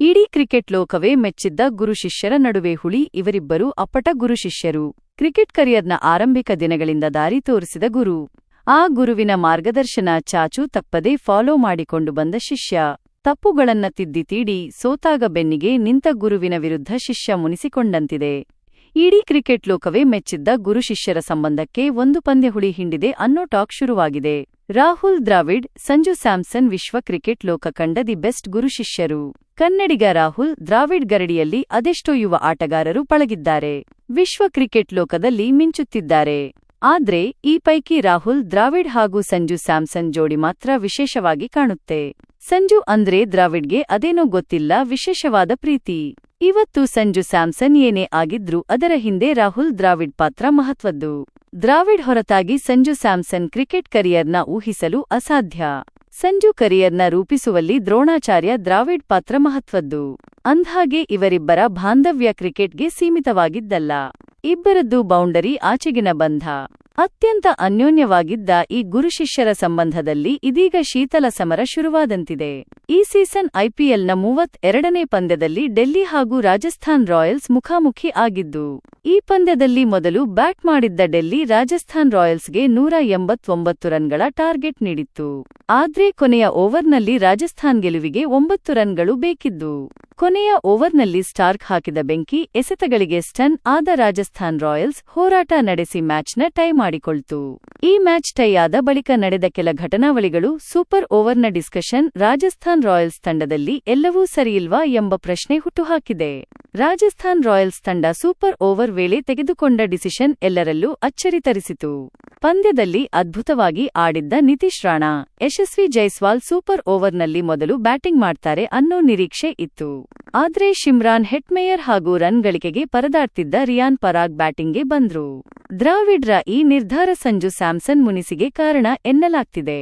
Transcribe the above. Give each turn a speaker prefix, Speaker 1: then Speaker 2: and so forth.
Speaker 1: ಇಡೀ ಕ್ರಿಕೆಟ್ ಲೋಕವೇ ಮೆಚ್ಚಿದ್ದ ಗುರು ಶಿಷ್ಯರ ನಡುವೆ ಹುಳಿ, ಇವರಿಬ್ಬರು ಅಪ್ಪಟ ಗುರು ಶಿಷ್ಯರು. ಕ್ರಿಕೆಟ್ ಕರಿಯರ್ನ ಆರಂಭಿಕ ದಿನಗಳಿಂದ ದಾರಿ ತೋರಿಸಿದ ಗುರು. ಆ ಗುರುವಿನ ಮಾರ್ಗದರ್ಶನ ಚಾಚು ತಪ್ಪದೆ ಫಾಲೋ ಮಾಡಿಕೊಂಡು ಬಂದ ಶಿಷ್ಯ. ತಪ್ಪುಗಳನ್ನ ತಿದ್ದಿ ತೀಡಿ ಸೋತಾಗ ಬೆನ್ನಿಗೆ ನಿಂತ ಗುರುವಿನ ವಿರುದ್ಧ ಶಿಷ್ಯ ಮುನಿಸಿಕೊಂಡಂತಿದೆ. ಇಡೀ ಕ್ರಿಕೆಟ್ ಲೋಕವೇ ಮೆಚ್ಚಿದ್ದ ಗುರು ಶಿಷ್ಯರ ಸಂಬಂಧಕ್ಕೆ ಒಂದು ಪಂದ್ಯ ಹುಳಿ ಹಿಂಡಿದೆ ಅನ್ನೋ ಟಾಕ್ ಶುರುವಾಗಿದೆ. ರಾಹುಲ್ ದ್ರಾವಿಡ್, ಸಂಜು ಸ್ಯಾಮ್ಸನ್ ವಿಶ್ವ ಕ್ರಿಕೆಟ್ ಲೋಕ ಕಂಡ ದಿ ಬೆಸ್ಟ್ ಗುರು ಶಿಷ್ಯರು. ಕನ್ನಡಿಗ ರಾಹುಲ್ ದ್ರಾವಿಡ್ ಗರಡಿಯಲ್ಲಿ ಅದೆಷ್ಟೋ ಯುವ ಆಟಗಾರರು ಪಳಗಿದ್ದಾರೆ. ವಿಶ್ವ ಕ್ರಿಕೆಟ್ ಲೋಕದಲ್ಲಿ ಮಿಂಚುತ್ತಿದ್ದಾರೆ. ಆದ್ರೆ, ಈ ಪೈಕಿ ರಾಹುಲ್ ದ್ರಾವಿಡ್ ಹಾಗೂ ಸಂಜು ಸ್ಯಾಮ್ಸನ್ ಜೋಡಿ ಮಾತ್ರ ವಿಶೇಷವಾಗಿ ಕಾಣುತ್ತೆ. ಸಂಜು ಅಂದ್ರೆ ದ್ರಾವಿಡ್ಗೆ ಅದೇನೋ ಗೊತ್ತಿಲ್ಲ, ವಿಶೇಷವಾದ ಪ್ರೀತಿ. ಇವತ್ತು ಸಂಜು ಸ್ಯಾಮ್ಸನ್ ಏನೇ ಆಗಿದ್ರೂ ಅದರ ಹಿಂದೆ ರಾಹುಲ್ ದ್ರಾವಿಡ್ ಪಾತ್ರ ಮಹತ್ವದ್ದು. ದ್ರಾವಿಡ್ ಹೊರತಾಗಿ ಸಂಜು ಸ್ಯಾಮ್ಸನ್ ಕ್ರಿಕೆಟ್ ಕರಿಯರ್ನ ಊಹಿಸಲು ಅಸಾಧ್ಯ. ಸಂಜು ಕರಿಯರ್ನ ರೂಪಿಸುವಲ್ಲಿ ದ್ರೋಣಾಚಾರ್ಯ ದ್ರಾವಿಡ್ ಪಾತ್ರ ಮಹತ್ವದ್ದು. ಅಂದ್ಹಾಗೆ ಇವರಿಬ್ಬರ ಬಾಂಧವ್ಯ ಕ್ರಿಕೆಟ್ಗೆ ಸೀಮಿತವಾಗಿದ್ದಲ್ಲ. ಇಬ್ಬರದ್ದು ಬೌಂಡರಿ ಆಚೆಗಿನ ಬಂಧ. ಅತ್ಯಂತ ಅನ್ಯೋನ್ಯವಾಗಿದ್ದ ಈ ಗುರುಶಿಷ್ಯರ ಸಂಬಂಧದಲ್ಲಿ ಇದೀಗ ಶೀತಲ ಸಮರ ಶುರುವಾದಂತಿದೆ. ಈ ಸೀಸನ್ ಐಪಿಎಲ್ನ ಮೂವತ್ ಎರಡನೇ ಪಂದ್ಯದಲ್ಲಿ ಡೆಲ್ಲಿ ಹಾಗೂ ರಾಜಸ್ಥಾನ್ ರಾಯಲ್ಸ್ ಮುಖಾಮುಖಿ ಆಗಿದ್ದು, ಈ ಪಂದ್ಯದಲ್ಲಿ ಮೊದಲು ಬ್ಯಾಟ್ ಮಾಡಿದ್ದ ಡೆಲ್ಲಿ ರಾಜಸ್ಥಾನ್ ರಾಯಲ್ಸ್ಗೆ ನೂರ ಎಂಬತ್ತೊಂಬತ್ತು ರನ್ಗಳ ಟಾರ್ಗೆಟ್ ನೀಡಿತ್ತು. ಆದ್ರೆ ಕೊನೆಯ ಓವರ್ನಲ್ಲಿ ರಾಜಸ್ಥಾನ್ ಗೆಲುವಿಗೆ ಒಂಬತ್ತು ರನ್ಗಳು ಬೇಕಿದ್ದು, ಕೊನೆಯ ಓವರ್ನಲ್ಲಿ ಸ್ಟಾರ್ಕ್ ಹಾಕಿದ ಬೆಂಕಿ ಎಸೆತಗಳಿಗೆ ಸ್ಟನ್ ಆದ ರಾಜಸ್ಥಾನ್ ರಾಯಲ್ಸ್ ಹೋರಾಟ ನಡೆಸಿ ಮ್ಯಾಚ್ನ ಟೈ ಮಾಡಿಕೊಳ್ತು. ಈ ಮ್ಯಾಚ್ ಟೈ ಆದ ಬಳಿಕ ನಡೆದ ಕೆಲ ಘಟನಾವಳಿಗಳು ಸೂಪರ್ ಓವರ್ನ ಡಿಸ್ಕಷನ್ ರಾಜಸ್ಥಾನ್ ರಾಯಲ್ಸ್ ತಂಡದಲ್ಲಿ ಎಲ್ಲವೂ ಸರಿಯಿಲ್ವಾ ಎಂಬ ಪ್ರಶ್ನೆ ಹುಟ್ಟುಹಾಕಿದೆ. ರಾಜಸ್ಥಾನ್ ರಾಯಲ್ಸ್ ತಂಡ ಸೂಪರ್ ಓವರ್ ವೇಳೆ ತೆಗೆದುಕೊಂಡ ಡಿಸಿಷನ್ ಎಲ್ಲರಲ್ಲೂ ಅಚ್ಚರಿ ತರಿಸಿತು ಪಂದ್ಯದಲ್ಲಿ ಅದ್ಭುತವಾಗಿ ಆಡಿದ್ದ ನಿತೀಶ್ ರಾಣಾ, ಯಶಸ್ವಿ ಜೈಸ್ವಾಲ್ ಸೂಪರ್ ಓವರ್ನಲ್ಲಿ ಮೊದಲು ಬ್ಯಾಟಿಂಗ್ ಮಾಡ್ತಾರೆ ಅನ್ನೋ ನಿರೀಕ್ಷೆ ಇತ್ತು. ಆದ್ರೆ ಶಿಮ್ರಾನ್ ಹೆಟ್ಮೇಯರ್ ಹಾಗೂ ರನ್ ಗಳಿಕೆಗೆ ಪರದಾಡ್ತಿದ್ದ ರಿಯಾನ್ ಪರಾಗ್ ಬ್ಯಾಟಿಂಗ್ಗೆ ಬಂದ್ರು. ದ್ರಾವಿಡ್ರ ಈ ನಿರ್ಧಾರ ಸಂಜು ಸ್ಯಾಮ್ಸನ್ ಮುನಿಸಿಗೆ ಕಾರಣ ಎನ್ನಲಾಗ್ತಿದೆ.